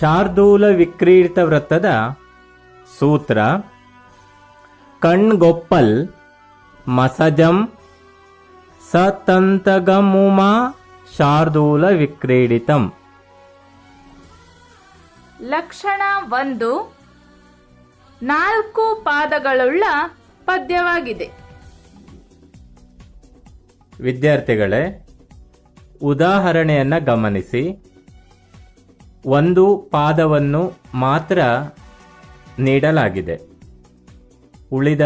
ಶಾರ್ದೂಲ ವಿಕ್ರೀಡಿತ ವೃತ್ತದ ಸೂತ್ರ ಕಣ್ಗೊಪ್ಪಲ್ ಮಸಜಂ ಸತಂತಗಮುಮಾ ಶಾರ್ದೂಲ ವಿಕ್ರೀಡಿತಂ. ಲಕ್ಷಣ ಒಂದು ನಾಲ್ಕು ಪಾದಗಳುಳ್ಳ ಪದ್ಯವಾಗಿದೆ. ವಿದ್ಯಾರ್ಥಿಗಳೇ ಉದಾಹರಣೆಯನ್ನ ಗಮನಿಸಿ. ಒಂದು ಪಾದವನ್ನು ಮಾತ್ರ ನೀಡಲಾಗಿದೆ. ಉಳಿದ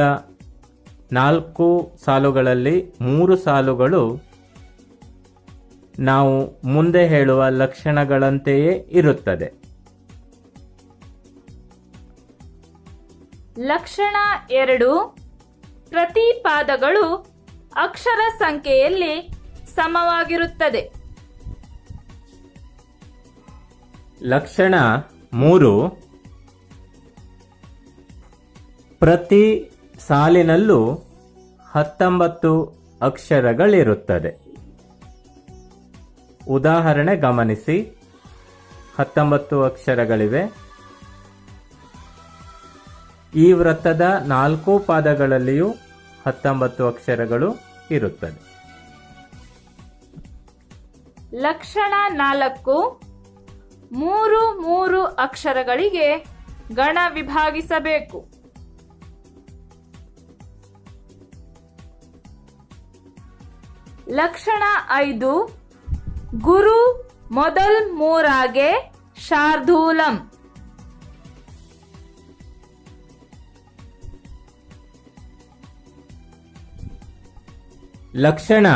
ನಾಲ್ಕು ಸಾಲುಗಳಲ್ಲಿ ಮೂರು ಸಾಲುಗಳು ನಾವು ಮುಂದೆ ಹೇಳುವ ಲಕ್ಷಣಗಳಂತೆಯೇ ಇರುತ್ತದೆ. ಲಕ್ಷಣ ಎರಡು, ಪ್ರತಿ ಪಾದಗಳು ಅಕ್ಷರ ಸಂಖ್ಯೆಯಲ್ಲಿ ಸಮವಾಗಿರುತ್ತದೆ. ಲಕ್ಷಣ ಮೂರು. ಪ್ರತಿ ಸಾಲಿನಲ್ಲೂ ಹತ್ತೊಂಬತ್ತು ಅಕ್ಷರಗಳಿರುತ್ತದೆ. ಉದಾಹರಣೆ ಗಮನಿಸಿ. ಹತ್ತೊಂಬತ್ತು ಅಕ್ಷರಗಳಿವೆ. ಈ ವೃತ್ತದ ನಾಲ್ಕು ಪಾದಗಳಲ್ಲಿಯೂ ಹತ್ತೊಂಬತ್ತು ಅಕ್ಷರಗಳು ಇರುತ್ತದೆ. ಲಕ್ಷಣ ನಾಲ್ಕು. ಮೂರು ಮೂರು ಅಕ್ಷರಗಳಿಗೆ ಗಣ ವಿಭಾಗಿಸಬೇಕು. ಲಕ್ಷಣ ಐದು ಗುರು ಮೊದಲ್ ಮೂರಾಗೆ ಶಾರ್ದೂಲಂ. ಲಕ್ಷಣ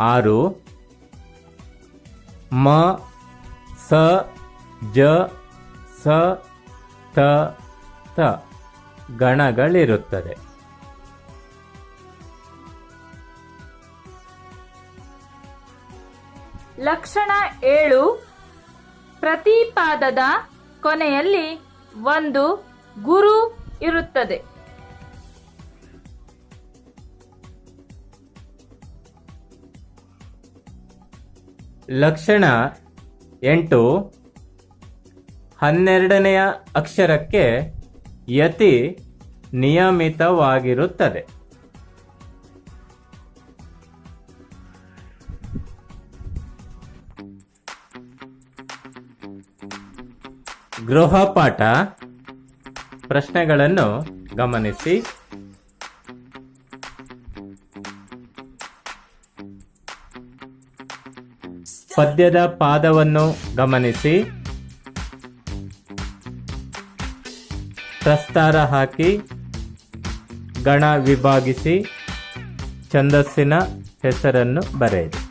ಆರು ಮ ಸ ಜ ಸ ತ ತ ಗಣಗಳಿರುತ್ತದೆ. ಲಕ್ಷಣ ಏಳು ಪ್ರತಿಪಾದದ ಕೊನೆಯಲ್ಲಿ ಒಂದು ಗುರು ಇರುತ್ತದೆ. ಲಕ್ಷಣ ಎಂಟು ಹನ್ನೆರಡನೆಯ ಅಕ್ಷರಕ್ಕೆ ಯತಿ ನಿಯಮಿತವಾಗಿರುತ್ತದೆ. ಗೃಹಪಾಠ ಪ್ರಶ್ನೆಗಳನ್ನು ಗಮನಿಸಿ. ಪದ್ಯದ ಪಾದವನ್ನು ಗಮನಿಸಿ. ಪ್ರಸ್ತಾರ ಹಾಕಿ. ಗಣ ವಿಭಾಗಿಸಿ. ಛಂದಸ್ಸಿನ ಹೆಸರನ್ನು ಬರೆಯಿರಿ.